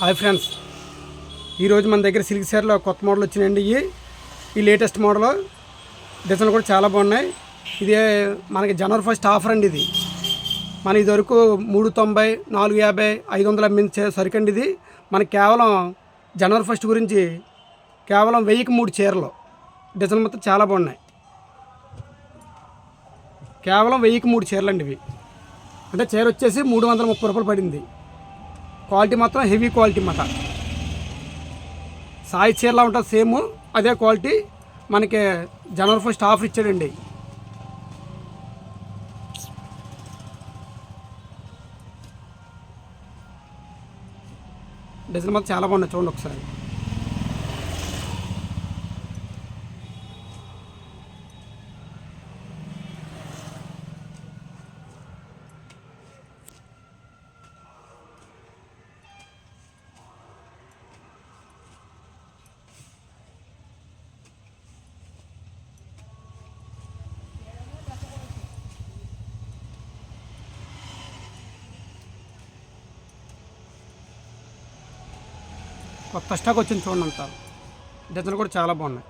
Hi friends. ఈరోజు మన దగ్గర సిల్క్ చీరలో కొత్త మోడల్ వచ్చినాయండి ఇవి ఈ లేటెస్ట్ మోడల్. డిజైన్లు కూడా చాలా బాగున్నాయి. ఇది మనకి జనవరి ఫస్ట్ ఆఫర్ అండి ఇది. మన ఇదివరకు మూడు తొంభై నాలుగు యాభై ఐదు వందల అమ్మించే సరికండి ఇది. మనకి కేవలం జనవరి ఫస్ట్ గురించి కేవలం వెయ్యికి మూడు చీరలు. డిజైన్ మొత్తం చాలా బాగున్నాయి. కేవలం వెయ్యికి మూడు చీరలు అండి ఇవి. అంటే చీర వచ్చేసి మూడు వందల ముప్పై రూపాయలు పడింది. క్వాలిటీ మాత్రం హెవీ క్వాలిటీ మాట సాయి చీరలా ఉంటుంది సేమ్ అదే క్వాలిటీ మనకి జనవరి ఫస్ట్ ఆఫర్ ఇచ్చాడండి. డిజైన్ మాత్రం చాలా బాగున్నాయి చూడండి ఒకసారి. కొత్త స్టాక్ వచ్చింది చూడండి అంతా. డిజైన్ కూడా చాలా బాగున్నాయి.